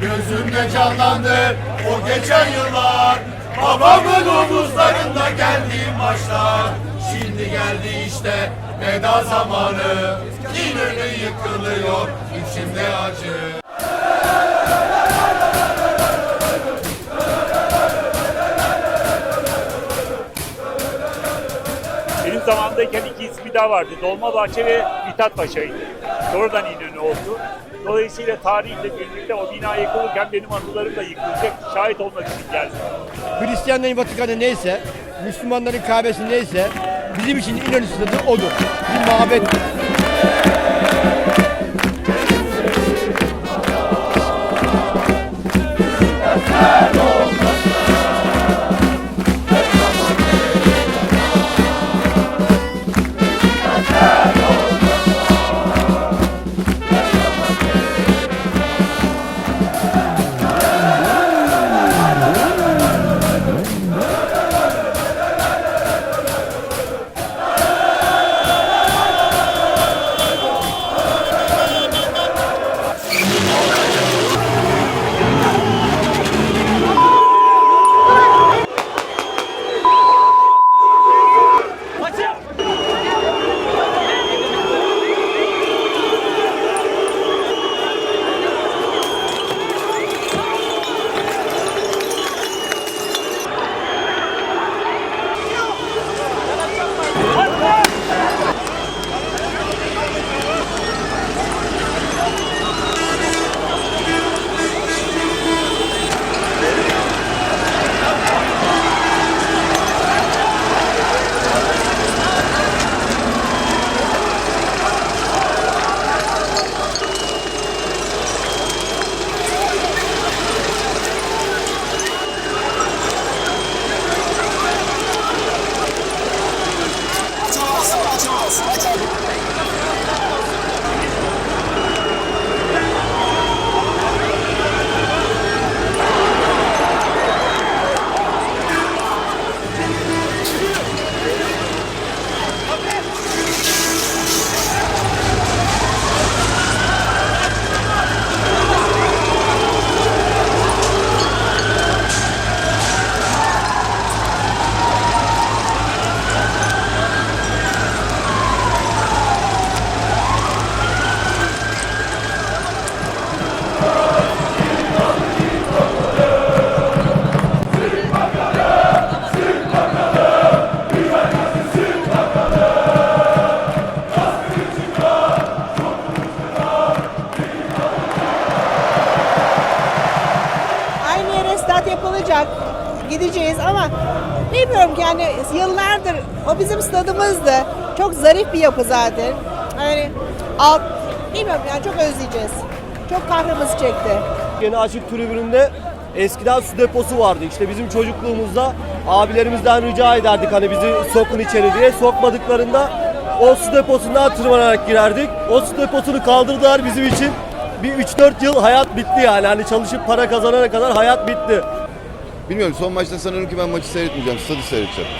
Gözümde canlandı o geçen yıllar Babamın omuzlarında geldiğim maçlar Şimdi geldi işte veda zamanı İnönü yıkılıyor içimde acı daha vardı. Dolmabahçe ve Mithat Paşa'ydı. Sonradan İnönü oldu. Dolayısıyla tarihle birlikte o bina yıkılırken benim anılarım da yıkılacak. Şahit olmak için geldim. Hristiyanların Vatikanı neyse, Müslümanların Kabe'si neyse bizim için İnönü Stadı odur. Bir mabet. Gideceğiz ama bilmiyorum ki yani yıllardır o bizim stadımızdı. Çok zarif bir yapı zaten. Yani alt bilmiyorum yani çok özleyeceğiz. Çok kahrımız çekti. Yeni açık tribününde eskiden su deposu vardı. İşte bizim çocukluğumuzda abilerimizden rica ederdik hani bizi sokun içeri diye. Sokmadıklarında o su deposundan tırmanarak girerdik. O su deposunu kaldırdılar bizim için. Bir 3-4 yıl hayat bitti yani. Hani çalışıp para kazanana kadar hayat bitti. Bilmiyorum son maçta sanırım ki ben maçı seyretmeyeceğim. Stadı seyredeceğim.